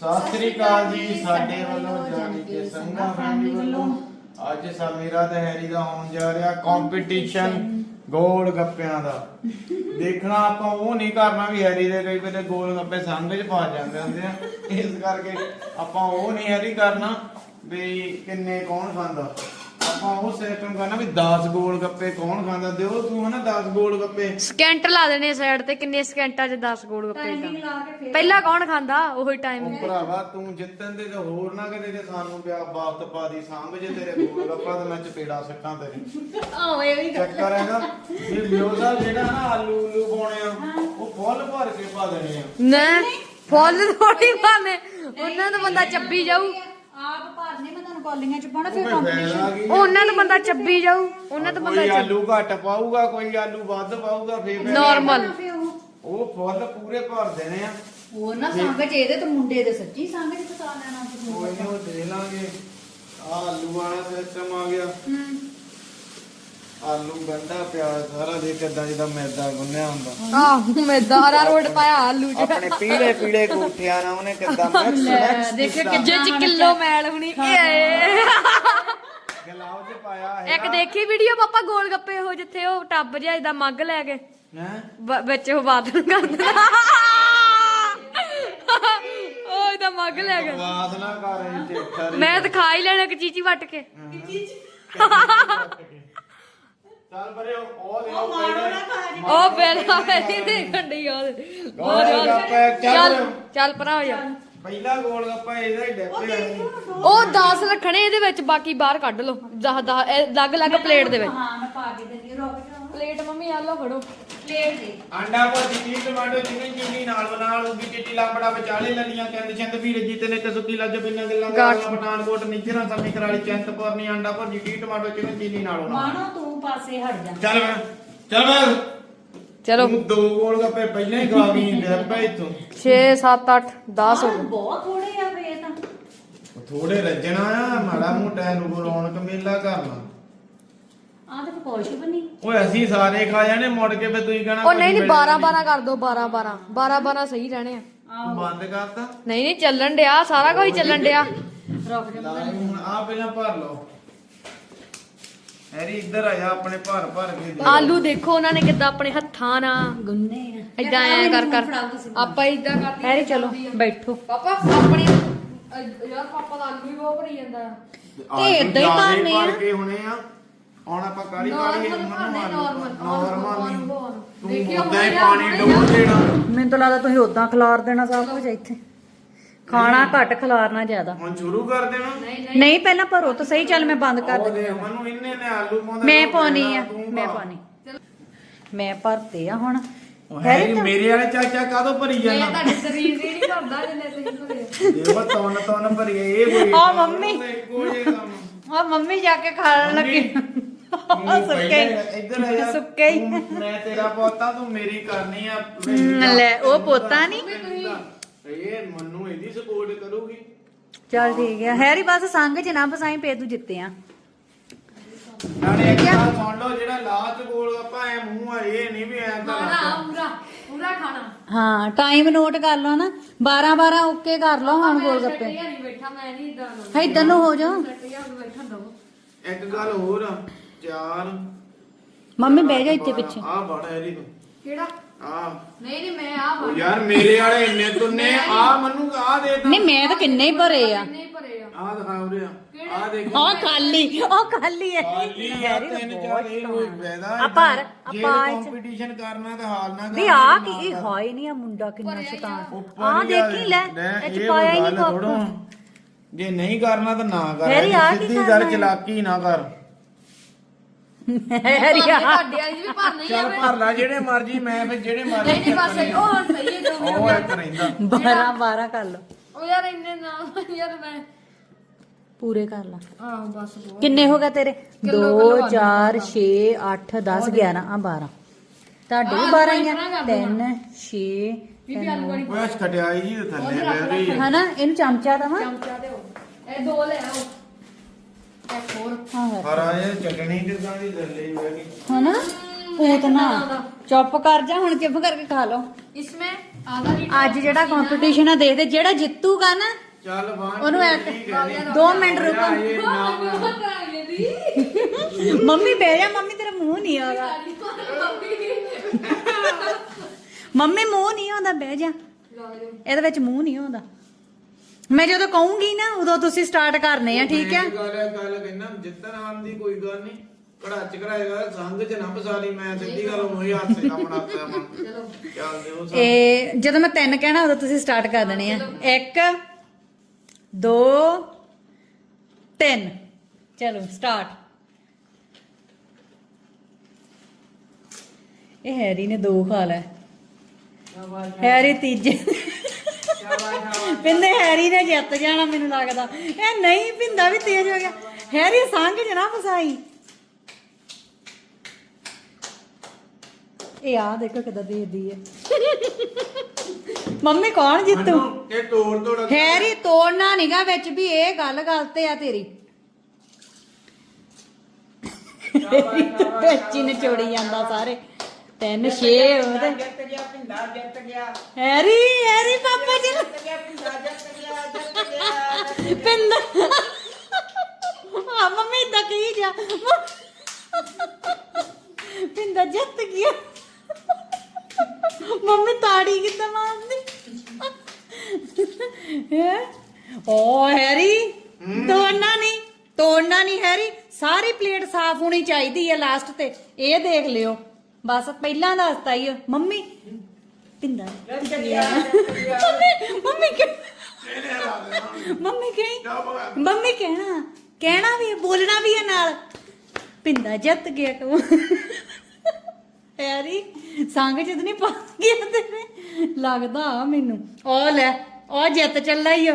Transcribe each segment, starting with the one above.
ਸਤਿ ਸ੍ਰੀ ਅਕਾਲ ਜੀ ਸਾਡੇ ਵੱਲੋਂ ਜਾਣੀ ਕਿ ਸੰਘਾ ਫੈਮਿਲੀ ਵੱਲੋਂ ਅੱਜ ਸਾ ਮੇਰਾ ਤੇ ਹੈਰੀ ਦਾ ਹੋਣ ਜਾ ਰਿਹਾ ਕੰਪੀਟੀਸ਼ਨ ਗੋਲ ਗੱਪਿਆਂ ਦਾ। ਦੇਖਣਾ ਆਪਾਂ ਉਹ ਨਹੀਂ ਕਰਨਾ ਵੀ ਹੈਰੀ ਦੇ ਕਈ ਵੇਲੇ ਗੋਲ ਗੱਪੇ ਸੰਘ 'ਚ ਪਾ ਜਾਂਦੇ ਹੁੰਦੇ ਆ। ਇਸ ਕਰਕੇ ਆਪਾਂ ਉਹ ਨਹੀਂ ਹੈਰੀ ਕਰਨਾ ਵੀ ਕਿੰਨੇ ਕੌਣ ਖਾਂਦਾ। ਆਪਾਂ ਉਹ ਸਿਸਟਮ ਕਰਨਾ ਵੀ 10 ਗੋਲ ਗੱਪੇ ਕੌਣ ਖਾਂਦਾ? ਦਿਓ ਤੂੰ ਹਨਾ 10 ਗੋਲ ਗੱਪੇ। ਸਕੈਂਟ ਲਾ ਦੇਣੇ ਸਾਈਡ ਤੇ ਕਿੰਨੇ ਸਕੈਂਟਾਂ 'ਚ 10 ਗੋਲ ਗੱਪੇ ਟਾਈਮਿੰਗ ਦਾ ਲਾ ਕੇ ਫੇਰ। ਪਹਿਲਾਂ ਕੌਣ ਖਾਂਦਾ? ਉਹੀ ਟਾਈਮ ਉਹ ਭਰਾਵਾ ਤੂੰ ਜਿੱਤਣ ਦੇ ਤੇ ਹੋਰ ਨਾ ਕਦੇ ਤੇ ਸਾਨੂੰ ਪਿਆ ਬਾਤ ਪਾ ਦੀ ਸੰਗ ਜੇ ਤੇਰੇ ਗੋਲ ਗੱਪਾ ਤੇ ਮੈਂ ਚਪੇੜਾ ਸੱਟਾਂ ਤੇਰੇ। ਆਹ ਇਹ ਵੀ ਚੱਕਰ ਹੈਗਾ ਇਹ ਲਿਓਜ਼ਾ ਜਿਹੜਾ ਨਾ ਆਲੂ ਉਲੂ ਪਾਉਣੇ ਆ ਉਹ ਫੁੱਲ ਭਰ ਕੇ ਪਾ ਦੇਣੇ ਆ। ਨਾ ਫੁੱਲ ਥੋੜੀ ਪਾਣੇ ਉਹਨਾਂ ਨੂੰ ਬੰਦਾ ਚੱਬੀ ਜਾਊ। ਆਪ ਭਰਨੇ ਮੈਂ ਤੁਹਾਨੂੰ ਕਾਲੀਆਂ ਚ ਪਾਉਣਾ ਫਿਰ ਕੰਪੀਟੀਸ਼ਨ ਉਹਨਾਂ ਨੂੰ ਬੰਦਾ ਚੱਬੀ ਜਾਊ ਉਹਨਾਂ ਤੋਂ ਬੰਦਾ ਕੋਈ ਚੱਬ- ਆਲੂ ਘੱਟ ਪਾਊਗਾ ਕੋਈ ਆਲੂ ਵੱਧ ਪਾਊਗਾ ਫੇਰ ਫਾਇਦਾ। Normal। ਉਹ ਫੁੱਲ ਪੂਰੇ ਭਰ ਦੇਣੇ ਆ। ਹੋਰ ਨਾ ਸੰਗ ਚ ਇਹਦੇ ਤੇ ਮੁੰਡੇ ਦੇ ਸੱਚੀ ਸੰਗ ਚ ਫਸਾ ਲੈਣਾ ਤੁਸੀਂ ਕੋਈ ਨਹੀਂ ਉਹ ਦੇ ਲਾਂਗੇ। ਆਹ ਆਲੂ ਵਾਲਾ ਸਿਸਟਮ ਆ ਗਿਆ। ਆਲੂ ਗੰਡਾ ਪਿਆਜ਼ ਸਾਰਾ ਦੇ ਕਿਦਾਂ ਜਿੱਦਾਂ ਮੈਦਾ ਗੁੰਨਿਆ ਹੁੰਦਾ। ਆਹ ਮੈਂ ਦਾਰਾ ਰੋਡ ਪਾਇਆ ਆਲੂ 'ਚ। ਆਪਣੇ ਪੀਲੇ ਪੀਲੇ ਗੁੱਠਿਆਂ ਨਾਲ ਉਹਨੇ ਕਿਦਾਂ ਮਿਕਸ ਮਿਕਸ ਦੇਖਿਓ ਕਿੱਜੇ 'ਚ ਕਿਲੋ ਮੈਲ ਹੁਣੀ ਏ ਗਲਾਉ ਚ ਪਾਇਆ ਹੈ ਇੱਕ ਦੇਖੀ ਵੀਡੀਓ ਪਾਪਾ ਗੋਲ ਗੱਪੇ ਉਹ ਜਿੱਥੇ ਉਹ ਟੱਬ ਜਿਹਾ ਇਦਾਂ ਮੱਗ ਲੈ ਕੇ। ਹੈ? ਵਿੱਚ ਉਹ ਬਾਥਰੂਮ ਕਰ ਦਿੰਦਾ ਉਹ ਇਦਾਂ ਮੱਗ ਲੈ ਕੇ। ਵਾਸ ਨਾ ਕਰ ਮੈਂ ਤਾਂ ਖਾ ਹੀ ਲੈਣਾ ਇੱਕ ਚੀਚੀ ਵੱਟ ਕੇ। ਚੱਲ ਬਰੇ ਉਹ ਦੇ ਉਹ ਉਹ ਮੇਰੀ ਦੇਖਣ ਡਈ ਉਹ ਗੋਲ ਗੱਪੇ ਚੱਲ ਚੱਲ ਚੱਲ ਭਰਾ ਹੋ ਜਾ। ਪਹਿਲਾ ਗੋਲ ਗੱਪਾ ਇਹਦਾ ਹੀ ਡੱਪੇ ਉਹ 10 ਰੱਖਣੇ ਇਹਦੇ ਵਿੱਚ ਬਾਕੀ ਬਾਹਰ ਕੱਢ ਲਓ। 10 10 ਅਲੱਗ ਅਲੱਗ ਪਲੇਟ ਦੇ ਵਿੱਚ। ਹਾਂ ਮੈਂ ਪਾ ਕੇ ਦਿੰਦੀ ਰੁਕ ਜਾ ਪਲੇਟ ਮੰਮੀ ਆ ਲਓ ਫੜੋ। ਪਲੇਟ ਦੇ ਅੰਡਾ ਭਾਜੀ ਦੀ ਟਮਾਟੋ ਚਿਕਨ ਚਿੱਲੀ ਨਾਲ ਬਣਾ ਲੂਗੀ ਚਿੱਟੀ ਲਾਂਬੜਾ ਵਿਚਾਲੇ ਲੱਲੀਆਂ ਕਹਿੰਦੇ ਚੰਦ ਵੀਰ ਜੀ ਤੇ ਨੇ ਤੇ ਸੁੱਕੀ ਲੱਜ ਬਿੰਨਾਂ ਗੱਲਾਂ ਗਾਠ। ਦਾ ਪਠਾਨਕੋਟ ਨਿਜਰਾ ਸਮੀ ਕਰਾਲੀ ਚੰਤਪੁਰ ਨੀ ਅੰਡਾ ਭਾਜੀ ਦੀ ਟਮਾਟੋ ਚਿਕਨ ਚਿੱਲੀ ਨਾਲ ਬਣਾ ਮਾਣੋ ਤੂੰ ਪਾਸੇ ਹਟ ਜਾ ਚੱਲ ਮੈਂ ਚੱਲ ਮੈਂ ਚਲੋ। ਤੂੰ ਦੋ ਗੋਲ ਗੱਪੇ ਪਹਿਲਾਂ ਹੀ ਖਾ ਗਈ ਡੱਬੇ ਇਥੋਂ 6 7 8 10 ਹੋ ਆਹ ਗਏ ਬਹੁਤ ਥੋੜੇ ਆ ਫੇਰ ਤਾਂ। ਥੋੜੇ ਰੱਜਣਾ ਆ ਮਾੜਾ ਮੋਟਾ ਨੂੰ ਰੌਣਕ ਮੇਲਾ ਕਰਨਾ। ਆਹ ਤੇ ਕੁਛ ਵੀ ਨਹੀਂ ਓਏ ਅਸੀਂ ਸਾਰੇ ਖਾ ਜਾਣੇ ਮੁੜ ਕੇ ਫੇ ਤੁਸੀਂ ਕਹਣਾ ਉਹ ਨਹੀਂ ਨਹੀਂ 12 12 ਕਰ ਦੋ 12 12 12 12 ਸਹੀ ਰਹਿਣੇ ਆ। ਬੰਦ ਕਰਤਾ? ਨਹੀਂ ਨਹੀਂ ਚੱਲਣ ਡਿਆ ਸਾਰਾ ਕੁਝ ਚੱਲਣ ਡਿਆ। ਰੁਕ ਜਾ। ਲਾਈ ਹੁਣ ਆ ਪਹਿਲਾਂ ਭਰ ਲਓ। ਹੈਰੀ ਇੱਧਰ ਆ ਜਾ ਆਪਣੇ ਭਰ ਭਰ ਕੇ ਦੇ ਆਲੂ ਦੇਖੋ ਉਹਨਾਂ ਨੇ ਕਿੱਦਾਂ ਆਪਣੇ ਹੱਥਾਂ ਨਾਲ। ਗੁੰਨੇ ਆ। ਇਦਾਂ ਐ ਕਰ ਕਰ। ਆਪਾਂ ਇਦਾਂ ਕਰਦੇ ਹੈਰੀ ਚਲੋ ਬੈਠੋ। ਪਾਪਾ ਆਪਣੀ ਯਾਰ ਪਾਪਾ ਦਾ ਆਲੂ ਹੀ ਬਹੁਤ ਭਰੀ ਜਾਂਦਾ। ਤੇ ਏਦਾਂ ਹੀ ਭਰਨੇ ਆ। ਭਰ ਕੇ ਹੁਣੇ ਆ। ਹੁਣ ਆਪਾਂ ਕਾਲੀ ਕਾਲੀ ਭਰਨੇ, normal, ਨਾਰਮਲ normal। ਤੂੰ ਦੇਖਿਓ ਉਦਾਂ ਹੀ ਪਾਣੀ ਡੋਲ ਦੇਣਾ। ਮੈਨੂੰ ਤਾਂ ਲੱਗਦਾ ਤੁਸੀਂ ਉਦਾਂ ਖਿਲਾਰ ਦੇਣਾ ਸਭ ਕੁਝ ਇੱਥੇ। ਖਾਣਾ ਘੱਟ ਖਿਲਾਰਨਾ ਜ਼ਿਆਦਾ। ਹੁਣ ਸ਼ੁਰੂ ਕਰ ਦੇਣਾ। ਨਹੀਂ ਨਹੀਂ ਨਹੀਂ ਪਹਿਲਾਂ ਭਰੋ ਤਾਂ ਸਹੀ ਚੱਲ ਮੈਂ ਬੰਦ ਕਰ ਉਹ ਦਿੰਦੀ। ਦੇਖ ਮੈਨੂੰ ਇੰਨੇ ਨੇ ਆਲੂ ਪਾਉਂਦਾ ਮੈਂ ਤੂੰ ਪਾਉਣੀ ਆ ਤੂੰ ਮੈਂ ਪਾ। ਪਾਉਣੀ। ਮੈਂ ਭਰਤੇ ਆ ਹੁਣ। ਉਹ ਮੇਰੇ ਵਾਲੇ ਚਾਚਾ ਕਾਦੋਂ ਭਰੀ ਮੈਂ ਜਾਣਾ ਤੁਹਾਡੇ ਸਰੀਰ ਦੇ ਨਹੀਂ ਭਰਦਾ ਜਿੰਨੇ ਤੁਸੀਂ ਭਰੇ। ਇਹ ਵਾ ਤੌਨ ਤੌਨ ਭਰੀ ਇਹ ਕੋਈ ਆ ਮੰਮੀ। ਆ ਮੰਮੀ ਜਾ ਕੇ ਖਾਣ ਲੱਗੀ। ਤੂੰ ਸੁੱਕੇ ਇੱਧਰ ਆ ਜਾ। ਸੁੱਕੇ ਹੀ। ਤੂੰ- ਮੈਂ ਤੇਰਾ ਪੋਤਾ ਤੂੰ ਮੇਰੀ ਕਰਨੀ ਆ। ਲੈ, ਉਹ ਪੋਤਾ ਨੀ। ਇਹ ਮੰਨੂ ਇਹਦੀ ਸਪੋਰਟ ਕਰੂਗੀ। ਚੱਲ ਠੀਕ ਹੈ ਹੈਰੀ ਬਸ ਸੰਗ ਚ ਨਾ ਫਸਾਈ ਪੇ ਤੂੰ ਜਿੱਤੇ ਆ। ਨਾਲੇ ਇੱਕ ਗੱਲ ਸੁਣ ਲਓ ਜਿਹੜਾ ਲਾਸਟ ਗੋਲ ਆਪਾਂ ਐ ਮੂੰਹ ਆ ਇਹ ਨਹੀਂ ਵੀ ਐ ਤਾਂ ਖਾਣਾ ਪੂਰਾ ਪੂਰਾ ਖਾਣਾ। ਹਾਂ ਟਾਈਮ ਨੋਟ ਕਰ ਲਓ ਨਾ। 12 12 ਓਕੇ ਕਰ ਲਓ ਹੁਣ ਗੋਲ ਗੱਪੇ। ਨਹੀਂ ਬੈਠਾ ਮੈਂ ਨਹੀਂ ਇਦਾਂ ਨੂੰ ਹੋ ਬੈਠਾ ਦਵੋ ਇੱਕ ਗੱਲ ਹੋਰ ਆ, ਚਾਰ। ਮੰਮੀ ਬਹਿ ਜਾ ਇੱਥੇ ਪਿੱਛੇ। ਆ ਬੜਾ ਹੈਰੀ ਤੂੰ। ਕਿਹੜਾ? ਆ ਨਹੀਂ ਨਹੀਂ ਮੈਂ ਆ ਉਹ ਯਾਰ ਮੇਰੇ ਵਾਲੇ ਇੰਨੇ ਤੁੰਨੇ ਆ ਮੰਨੂ ਆ ਦੇ ਤਾ ਨਹੀਂ ਮੈਂ ਤਾਂ ਕਿੰਨੇ ਹੀ ਭਰੇ ਆ। ਨਹੀਂ ਭਰੇ ਆ? ਆ ਦਿਖਾ ਉਰੇ ਆ। ਆ ਦੇਖ ਉਹ ਖਾਲੀ ਉਹ ਖਾਲੀ ਹੈ। ਖਾਲੀ ਆ ਤਿੰਨ ਚਾਰ ਇਹ ਕੋਈ ਫਾਇਦਾ ਆ ਪਰ, ਜੇ ਆਪਾਂ ਇਹ ਚ- ਕੰਪੀਟੀਸ਼ਨ ਕਰਨਾ ਤਾਂ ਹਾਲ ਨਾ ਵੀ ਆ ਕੀ ਇਹ ਹਾਈ ਨਹੀਂ ਆ ਮੁੰਡਾ ਕਿੰਨਾ ਸ਼ੈਤਾਨ। ਆ। ਦੇਖੀ ਲੈ ਇਹ ਚ ਪਾਇਆ ਹੀ ਨਹੀਂ ਕੁੱਖ ਜੇ ਨਹੀਂ ਕਰਨਾ ਤਾਂ ਨਾ ਕਰ ਸਿੱਧੀ ਗੱਲ? ਚਲਾਕੀ ਨਾ ਕਰ। ਹੈਰੀ ਆ ਤੁਹਾਡੇ ਵਾਲੀ ਵੀ ਭਰਨੀ ਆ ਚੱਲ ਭਰ ਲੈ ਜਿਹੜੇ ਮਰਜ਼ੀ ਮੈਂ ਫਿਰ ਜਿਹੜੇ ਨਹੀਂ ਮਰਜ਼ੀ ਨਹੀਂ ਬਸ ਉਹ ਹੁਣ ਸਹੀ ਹੈ ਜੋ ਉਹ ਇੱਕ ਰਹਿੰਦਾ। 12 12 ਕਰ ਲਓ। ਉਹ ਯਾਰ ਇੰਨੇ ਨਾ ਯਾਰ ਮੈਂ ਪੂਰੇ ਕਰ ਲਾ। ਹਾਂ ਬਸ ਬਹੁਤ ਕਿੰਨੇ ਹੋ ਗਏ ਤੇਰੇ? ਕਿਲੋ 2 ਕਿਲੋ 4 6 8 10 11 ਆ 12 ਤੁਹਾਡੇ ਵੀ 12 ਹੀ ਆ। 3 6 ਬੀਬੀ ਆਲੂ ਵਾਲੀ ਓਏ ਅਸ ਖਟਿਆਈ ਜੀ ਦੇ ਥੱਲੇ ਬਹਿ ਰਹੀ ਹੈ ਹਨਾ? ਇਹਨੂੰ ਚਮਚਾ ਦਵਾਂ? ਚਮਚਾ ਦਿਓ। ਇਹ ਦੋ ਲੈ ਆਓ। ਇੱਕ ਹੋਰ ਹਾਂ ਹੈ। ਪਰ ਆ ਇਹ ਚਟਣੀ ਕਿਦਾਂ ਦੀ ਥੱਲੇ ਬਹਿ ਗਈ ਹਨਾ ਪੂਤਨਾ ਚੁੱਪ ਕਰ ਜਾ ਹੁਣ ਚੁੱਪ ਕਰਕੇ ਖਾ ਲਓ इसमें ਆਦਾ ਜੀ ਅੱਜ ਜਿਹੜਾ ਕੰਪੀਟੀਸ਼ਨ ਆ ਦੇਖਦੇ ਜਿਹੜਾ ਜਿੱਤੂਗਾ ਨਾ ਚੱਲ ਬਾਂਹ ਉਹਨੂੰ ਐ- ਦੋ ਮਿੰਟ ਰੁਕੋ। ਮੰਮੀ ਬਹਿ ਜਾ ਮੰਮੀ ਤੇਰਾ ਮੂੰਹ ਨਹੀਂ ਆਉਂਦਾ ਮੰਮੀ ਮੂੰਹ ਨਹੀਂ ਆਉਂਦਾ ਬਹਿ ਜਾ ਇਹਦੇ ਵਿੱਚ ਮੂੰਹ ਨਹੀਂ ਆਉਂਦਾ ਮੈਂ ਜਦੋਂ ਕਹੂੰਗੀ ਨਾ ਉਦੋਂ ਤੁਸੀਂ ਸਟਾਰਟ ਕਰਨੇ ਆ ਠੀਕ ਆ ਗੱਲ ਹੈ ਗੱਲ ਕਹਿੰਦਾ ਜਿੱਤਣ ਆਉਣ ਦੀ ਕੋਈ ਗੱਲ ਨਹੀਂ। ਕੜਾਚ ਕਰਾਏਗਾ ਸੰਗ ਚ ਨਾ ਫਸਾਲੀ ਮੈਂ ਸਿੱਧੀ ਗੱਲ ਉਹੀ ਹਾਸੇ ਦਾ ਬਣਾਤਾ ਮਨ ਚੱਲ। ਦਿਓ ਸਾਨੂੰ। ਇਹ ਜਦੋਂ ਮੈਂ ਤਿੰਨ ਕਹਿਣਾ ਉਦੋਂ ਤੁਸੀਂ ਸਟਾਰਟ ਕਰ ਦੇਣੇ ਆ। ਇੱਕ ਦੋ ਤਿੰਨ। ਚਲੋ ਸਟਾਰਟ ਇਹ ਹੈਰੀ ਨੇ ਦੋ ਖਾ ਲੈ ਹੈਰੀ ਤੀਜੇ। ਪਿੰਦੇ ਹੈਰੀ ਨੇ ਜਿੱਤ ਜਾਣਾ ਮੈਨੂੰ ਲੱਗਦਾ। ਇਹ ਨਹੀਂ ਪਿੰਦਾ ਵੀ ਤੇਜ਼ ਹੋ ਗਿਆ। ਹੈਰੀ ਸੰਗ ਚ ਨਾ ਫਸਾਈ। ਇਹ ਆ ਦੇਖੋ ਕਿਦਾਂ ਦੇਖਦੀ ਹੈ। ਮੰਮੀ ਕੌਣ ਜਿੱਤੂ? ਇਹ ਤੋੜ ਤੋੜ ਹੈਰੀ ਤੋੜਨਾ ਨੀਗਾ ਵਿੱਚ ਵੀ ਇਹ ਗੱਲ ਗੱਲ ਤੇ ਆ ਤੇਰੀ। ਵਿੱਚ ਹੀ ਨਿਚੋੜੀ ਜਾਂਦਾ ਸਾਰੇ। ਤਿੰਨ ਛੇ ਉਹਦੇ ਜਿੱਤ ਗਿਆ ਪਿੰਡਾ ਜਿੱਤ ਗਿਆ। ਹੈਰੀ ਹੈਰੀ ਪਾਪਾ ਜੀ ਜਿੱਤ ਗਿਆ ਪਿੰਡਾ ਜਿੱਤ ਗਿਆ ਜਿੱਤ ਗਿਆ ਪਿੰਡ ਆ ਮੰਮੀ ਇਦਾਂ ਕਹੀ ਜਾ। ਪਿੰਡਾ ਜਿੱਤ ਗਿਆ। ਮੰਮੀ ਤਾੜੀ ਕਿੱਦਾਂ ਮਾਰਦੀ? ਹੈ? ਓ ਹੈਰੀ ਤੋੜਨਾ ਨਹੀਂ ਤੋੜਨਾ ਨਹੀਂ ਹੈਰੀ। ਸਾਰੀ ਪਲੇਟ ਸਾਫ਼ ਹੋਣੀ ਚਾਹੀਦੀ ਹੈ ਲਾਸਟ ਤੇ। ਇਹ ਦੇਖ ਲਿਓ। ਬਸ ਪਹਿਲਾਂ ਦੱਸਤਾ ਹੀ ਮੰਮੀ ਗਿਆ ਮੰਮੀ ਮੰਮੀ ਕਿ ਮੰਮੀ ਕਹੀ? ਮੰਮੀ ਕਹਿਣਾ ਕਹਿਣਾ ਵੀ ਬੋਲਣਾ ਵੀ ਹੈ ਨਾਲ। ਪਿੰਦਾ ਜਿੱਤ ਗਿਆ ਕੋ ਯਾਰੀ ਸੰਗ ਜਿੱਤ ਨਹੀਂ ਪਾ ਗਿਆ ਤੇਰੇ। ਲੱਗਦਾ ਆ ਮੈਨੂੰ। ਉਹ ਲੈ ਉਹ ਜਿੱਤ ਚੱਲਾ ਹੀ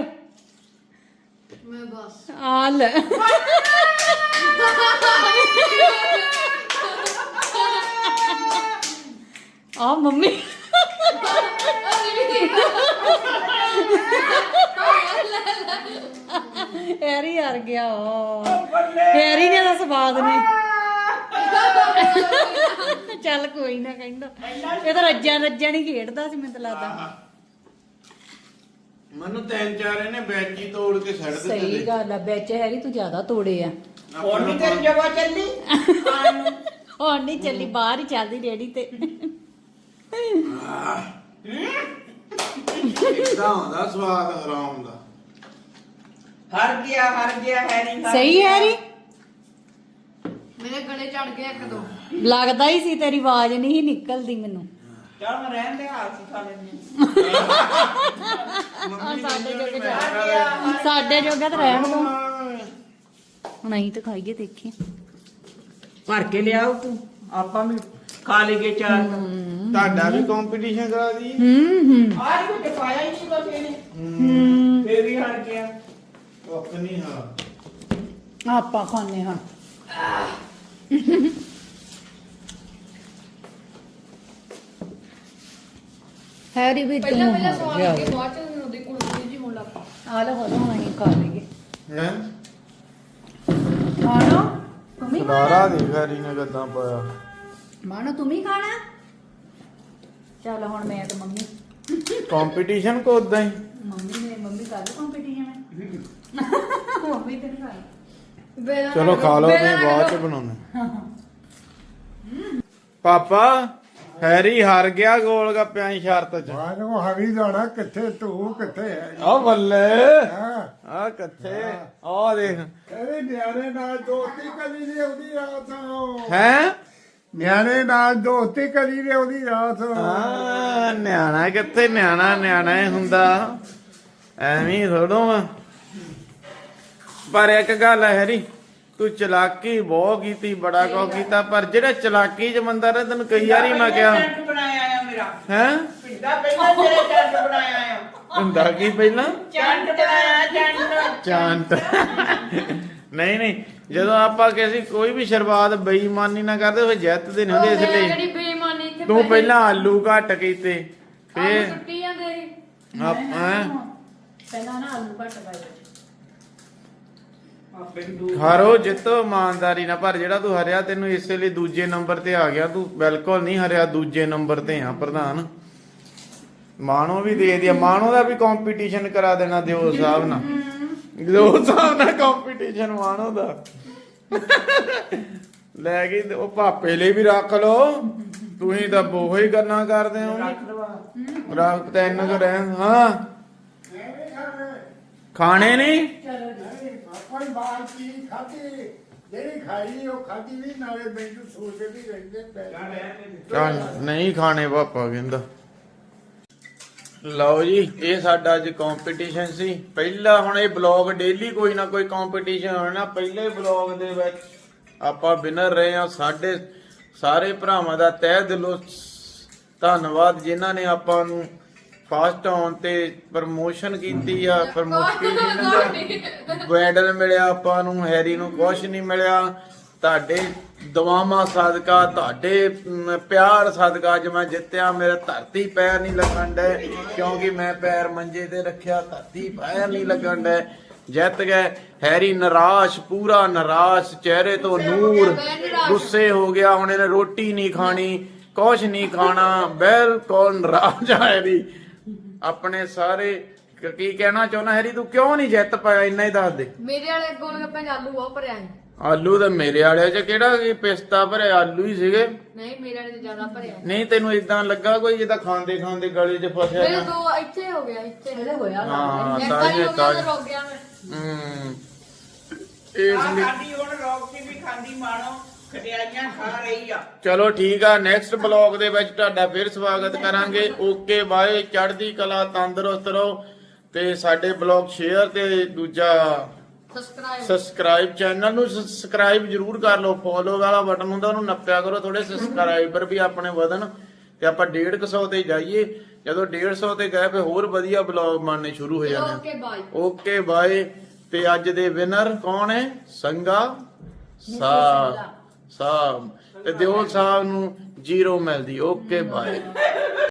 ਮੈਂ ਬਸ। ਆ ਲੈ। ਆ ਮੰਮੀ। ਹੈਰੀ ਹਾਰ ਗਿਆ ਓ ਹੈਰੀ ਨੇ ਦਾ ਸਵਾਦ ਨਹੀਂ ਚੱਲ ਕੋਈ ਨਾ ਕਹਿੰਦਾ। ਇਹ ਤਾਂ ਰੱਜਾ ਰੱਜਾ ਨਹੀਂ ਖੇਡਦਾ ਸੀ ਮੈਨੂੰ ਤਾਂ ਲੱਗਦਾ। ਮੈਨੂੰ ਤਿੰਨ ਚਾਰ ਇਹਨੇ ਬੈਚ ਤੋੜ ਕੇ ਛੱਡ ਦਿੱਤੇ ਸਹੀ ਗੱਲ ਆ ਵਿੱਚ ਹੈਰੀ ਤੂੰ ਜ਼ਿਆਦਾ ਤੋੜੇ ਆ। ਹੁਣ ਤੇਰੀ ਜਗ੍ਹਾ ਚੱਲੀ। ਹੁਣ ਨਹੀਂ ਚੱਲੀ ਬਾਹਰ ਹੀ ਚੱਲਦੀ ਰੇੜੀ ਤੇ। ਇਦਾਂ ਹੁੰਦਾ ਸਵਾਦ ਹਰਾਮ ਦਾ ਹਰ ਗਿਆ ਹਰ ਗਿਆ ਹੈਰੀ ਹਰ ਸਹੀ ਗਿਆ। ਹੈਰੀ? ਮੇਰੇ ਗਲੇ ਚੜ ਗਿਆ ਇੱਕ ਦੋ। ਲੱਗਦਾ ਹੀ ਸੀ ਤੇਰੀ ਆਵਾਜ਼ ਨਹੀਂ ਸੀ ਨਿਕਲਦੀ ਮੈਨੂੰ। ਚੱਲ ਮੈਂ ਰਹਿਣ ਦੇ ਹਾਲ ਸੀ ਖਾ ਲੈਂਦੇ ਮੰਮੀ ਸਾਡੇ ਕਹਿੰਦੀ ਜੋਗੇ ਮੈਂ ਹਰ ਗਿਆ ਹਰ ਸਾਡੇ ਜੋਗਾ ਤਾਂ ਰਹਿਣ ਦੋ। ਹੁਣ ਅਸੀਂ ਤਾਂ ਖਾਈਏ ਦੇਖੀ ਭਰ ਕੇ ਲਿਆਓ ਤੂੰ। ਆਪਾਂ ਵੀ ਖਾ ਲਈਏ ਚਾਰ ਤੁਹਾਡਾ ਵੀ ਕੰਪੀਟੀਸ਼ਨ ਕਰਾ ਦੀ ਹੂੰ ਹੂੰ। ਆਜ ਕੋਈ ਪਾਇਆ ਹੀ ਨਹੀਂ ਬਸ ਇਹਨੇ ਹੂੰ। ਫੇਰ ਵੀ ਹਟ ਗਿਆ। ਉਹ ਨਹੀਂ ਹਾਂ ਆਪਾਂ ਖਾਣੇ ਹਾਂ। ਹੈਰੀ ਵੀ ਪਹਿਲਾਂ ਤੂੰ ਪਹਿਲਾਂ ਹਾਰ ਸਵਾਲ ਲੱਗੇ ਬਾਅਦ ਚ ਉਹਨੂੰ ਉਹਦੀ ਕੁੜੀ ਜੀ ਹੋਣ ਲੱਗ ਪਈ ਆ ਲੈ ਹੋ ਹੁਣ ਅਸੀਂ ਖਾ ਲਈਏ। ਹੈ? ਖਾਣਾ ਤੁਮੀ ਖਲਾਰਾ ਦੇ ਫੈਰੀ ਨੇ ਗੱਦਾਂ ਪਾਇਆ। ਮਾਣੋ ਤੁਮੀ ਖਾਣਾ? ਚੱਲ ਹੁਣ ਮੈਂ ਤੇ ਮੰਮੀ। ਕੰਪੀਟੀਸ਼ਨ ਕੋ ਉਦਾਂ ਹੀ? ਮੰਮੀ ਨੇ ਮੰਮੀ ਕਰ ਲਓ ਕੰਪੀਟੀਸ਼ਨ ਮੰਮੀ ਤੇ ਨਹੀਂ ਖਾਈ ਚਲੋ ਖਾ ਲਓ ਨਹੀਂ ਬਾਅਦ ਚ ਬਣਾਉਣੇ ਪਾਪਾ ਹੈਰੀ ਹਾਰ ਗਿਆ ਗੋਲ ਗੱਪਿਆਂ ਦੀ ਸ਼ਰਤ ਚ। ਮਾਨੂੰ ਹਰੀ ਜਾਣਾ ਕਿੱਥੇ ਤੂੰ ਕਿੱਥੇ ਹੈ ਆ ਬੱਲੇ। ਹਾਂ। ਆ ਕਿੱਥੇ? ਆ ਦੇਖ। ਇਹਦੇ ਨਿਆਣੇ ਨਾਲ ਦੋਸਤੀ ਕਦੀ ਨਹੀਂ ਆਉਂਦੀ ਰਾਤ ਹੈ? ਨਿਆਣੇ ਨਾਲ ਦੋਸਤੀ ਕਦੀ ਨਹੀਂ ਆਉਂਦੀ ਰਾਤ। ਆ ਨਿਆਣਾ ਕਿੱਥੇ ਨਿਆਣਾ ਨਿਆਣਾ ਹੀ ਹੁੰਦਾ। ਐਵੇਂ ਥੋੜੋ ਆ ਪਰ ਇੱਕ ਗੱਲ ਹੈ ਹੈਰੀ ਤੂੰ ਚਲਾਕੀ ਬਹੁਤ ਕੀਤੀ ਬੜਾ ਕੋ ਕੀਤਾ ਪਰ ਜਿਹੜਾ ਚਲਾਕੀ ਚ ਬੰਦਾ ਰਹੇ ਤੈਨੂੰ ਕਈ ਵਾਰੀ ਮੈਂ ਕਿਹਾ ਬਣਾਇਆ ਆ ਮੇਰਾ। ਹੈ? ਪਿੰਡਾ ਪਹਿਲਾਂ ਤੇਰੇ ਟੈਂਟ ਬਣਾਇਆ ਆ। ਹੁੰਦਾ ਕੀ ਪਹਿਲਾਂ? ਟੈਂਟ ਬਣਾਇਆ ਟੈਂਟ ਚਾਂਤ ਨਹੀਂ ਨਹੀਂ ਜਦੋਂ ਆਪਾਂ ਕਿਸੇ ਕੋਈ ਵੀ ਸ਼ੁਰੂਆਤ ਬੇਈਮਾਨੀ ਨਾ ਕਰਦੇ ਫਿਰ ਜਿੱਤਦੇ ਨਹੀਂ ਹੁੰਦੇ ਇਸ ਲਈ। ਜਿਹੜੀ ਬੇਈਮਾਨੀ ਇੱਥੇ ਤੂੰ ਪਹਿਲਾਂ ਆਲੂ ਘੱਟ ਕੀਤੇ ਫੇਰ? ਸੁੱਟੀ ਜਾਂਦੇ ਸੀ। ਆਪਾਂ ਪਹਿਲਾਂ ਨਾ ਆਲੂ ਘੱਟ ਪਾਏ ਆ ਪਿੰਡੂ ਹਾਰੋ ਜਿੱਤੋ ਇਮਾਨਦਾਰੀ ਨਾਲ। ਪਰ ਜਿਹੜਾ ਤੂੰ ਹਰਿਆ ਤੈਨੂੰ ਇਸੇ ਲਈ ਦੂਜੇ ਨੰਬਰ ਤੇ ਆ ਗਿਆ ਤੂੰ ਬਿਲਕੁਲ ਨਹੀਂ ਹਰਿਆ ਦੂਜੇ ਨੰਬਰ ਤੇ ਆ ਪ੍ਰਧਾਨ। ਮਾਣੋ ਵੀ ਦੇ ਦਿਆ ਮਾਣੋ ਦਾ ਵੀ ਕੰਪੀਟੀਸ਼ਨ ਕਰਾ ਦੇਣਾ ਦਿਓ ਸਾਹਿਬ ਨਾਲ। ਦਿਓ ਸਾਹਿਬ ਨਾਲ ਕੰਪੀਟੀਸ਼ਨ ਮਾਣੋ ਦਾ। ਲੈ ਗਈ ਤੇ ਉਹ ਭਾਪੇ ਲਈ ਵੀ ਰੱਖ ਲਓ। ਤੁਸੀਂ ਤਾਂ ਬੋਹ ਹੀ ਕਰਨਾ ਕਰਦੇ ਹੋ। ਰੱਖ ਤਿੰਨ ਕੁ ਰਹਿ ਹਾਂ। ਖਾਣੇ ਨਹੀਂ ਕੋਈ ਬਾਹਰ ਕੀ ਖਾਧੀ। ਜਿਹੜੀ ਖਾਈ ਉਹ ਖਾਧੀ ਨਹੀਂ ਨਾਲੇ ਮੈਨੂੰ ਸੋਚਦੇ ਵੀ ਰਹਿੰਦੇ ਪੈ ਚੱਲ ਨਹੀਂ ਖਾਣੇ ਪਾਪਾ ਕਹਿੰਦਾ। ਲਓ ਜੀ ਇਹ ਸਾਡਾ ਅੱਜ ਕੰਪੀਟੀਸ਼ਨ ਸੀ। ਪਹਿਲਾ ਹੁਣ ਇਹ ਬਲੌਗ ਡੇਲੀ ਕੋਈ ਨਾ ਕੋਈ ਕੰਪੀਟੀਸ਼ਨ ਹੋਣਾ ਪਹਿਲੇ ਬਲੌਗ ਦੇ ਵਿੱਚ ਆਪਾਂ ਵਿਨਰ ਰਹੇ ਆ ਸਾਡੇ ਸਾਰੇ ਭਰਾਵਾਂ ਦਾ ਤਹਿ ਦਿਲੋਂ ਧੰਨਵਾਦ ਜਿਨ੍ਹਾਂ ਨੇ ਆਪਾਂ ਨੂੰ ਫਾਸਟ ਆਉਣ ਤੇ ਪ੍ਰਮੋਸ਼ਨ ਕੀਤੀ ਆ ਪ੍ਰਮੋਸ਼ਨ ਮੈਡਲ ਮਿਲਿਆ। ਆਪਾਂ ਨੂੰ ਹੈਰੀ ਨੂੰ ਕੁਝ ਨਹੀਂ ਮਿਲਿਆ। ਤੁਹਾਡੇ ਦੁਆਵਾਂ ਸਦਕਾ ਤੁਹਾਡੇ ਪਿਆਰ ਸਦਕਾ ਅੱਜ ਮੈਂ ਜਿੱਤਿਆ ਮੇਰੇ ਧਰਤੀ ਪੈਰ ਨਹੀਂ ਲੱਗਣ ਡੇ ਕਿਉਂਕਿ ਮੈਂ ਪੈਰ ਮੰਜੇ ਤੇ ਰੱਖਿਆ ਧਰਤੀ ਪੈਰ ਨਹੀਂ ਲੱਗਣ ਡੇ ਜਿੱਤ ਗਏ ਹੈਰੀ ਨਿਰਾਸ਼ ਪੂਰਾ ਨਿਰਾਸ਼ ਚਿਹਰੇ ਤੋਂ ਨੂਰ ਗੁੱਸੇ ਹੋ ਗਿਆ ਹੁਣ ਇਹਨੇ ਰੋਟੀ ਨਹੀਂ ਖਾਣੀ ਕੁਝ ਨਹੀਂ ਖਾਣਾ ਬਿਲਕੁਲ ਨਿਰਾਸ਼ ਆ ਹੈਰੀ। ਆਪਣੇ ਸਾਰੇ ਕ- ਕਹਿਣਾ ਚਾਹੁੰਦਾ ਹੈਰੀ ਤੂੰ ਕਿਉਂ ਨਹੀਂ ਜਿੱਤ ਪਾਇਆ ਇੰਨਾ ਹੀ ਦੱਸ ਦੇ। ਮੇਰੇ ਵਾਲੇ ਗੋਲ ਗੱਪੇ ਚ ਆਲੂ ਬਹੁਤ ਭਰਿਆ ਸੀ। ਆਲੂ ਤਾਂ ਮੇਰੇ ਵਾਲਿਆਂ ਚ ਕਿਹੜਾ ਕੀ ਪਿਸਤਾ ਭਰੇ ਆਲੂ ਹੀ ਸੀਗੇ। ਨਹੀਂ ਮੇਰੇ ਵਾਲੇ ਚ ਜ਼ਿਆਦਾ ਭਰਿਆ। ਨਹੀਂ ਤੈਨੂੰ ਇਦਾਂ ਲੱਗਾ ਕੋਈ ਜਿੱਦਾਂ ਖਾਂਦੇ ਖਾਂਦੇ ਗਲੇ 'ਚ ਫਸਿਆ ਮੇਰੇ ਦੋ ਇੱਥੇ ਹੋ ਗਿਆ ਇੱਥੇ। ਇਹਦੇ ਹੋਇਆ ਹਾਂ ਇੱਕ ਤਾਂ ਵਾਰੀ ਹੋ ਤਾਂ ਗਿਆ ਤਾਂ ਰੁਕ ਗਿਆ ਮੈਂ। ਹੂੰ। ਇਸ ਆ ਲਈ ਖਾਂਦੀ ਹੁਣ ਰੋਟੀ ਵੀ ਖਾਂਦੀ ਮਾਣੋ ਖਟਿਆਈਆਂ ਖਾ ਰਹੀ ਆ। ਚਲੋ ਠੀਕ ਆ ਨੈਕਸਟ ਬਲੌਗ ਦੇ ਵਿੱਚ ਤੁਹਾਡਾ ਫਿਰ ਸਵਾਗਤ ਕਰਾਂਗੇ। ਓਕੇ ਬਾਏ ਚੜ੍ਹਦੀ ਕਲਾ ਤੰਦਰੁਸਤ ਰਹੋ। ਤੇ ਸਾਡੇ ਬਲੌਗ ਸ਼ੇਅਰ ਤੇ ਦੂਜਾ ਸਬਸਕ੍ਰਾਈਬ ਸਬਸਕ੍ਰਾਈਬ ਚੈਨਲ ਨੂੰ ਸਬਸਕ੍ਰਾਈਬ ਜਰੂਰ ਕਰ ਲਓ। ਫੋਲੋ ਵਾਲਾ ਬਟਨ ਹੁੰਦਾ ਉਹਨੂੰ ਨੱਪਿਆ ਕਰੋ। ਥੋੜੇ ਸਬਸਕ੍ਰਾਈਬਰ ਵੀ ਆਪਣੇ ਵਧਣ ਤੇ ਆਪਾਂ 150 ਤੇ ਜਾਈਏ। ਜਦੋਂ 150 ਤੇ ਗਏ ਫੇ ਹੋਰ ਵਧੀਆ ਬਲੌਗ ਬਣਨੇ ਸ਼ੁਰੂ ਹੋ ਜਾਣੇ ਓਕੇ ਬਾਏ ਓਕੇ ਬਾਏ ਤੇ ਅੱਜ ਦੇ ਵਿਨਰ ਕੌਣ ਹੈ? ਸੰਗਾ ਸਾਹਿਬ ਸਾਹਿਬ ਤੇ ਦਿਓ ਸਾਹਿਬ ਨੂੰ ਜ਼ੀਰੋ ਮਿਲਦੀ। Okay bye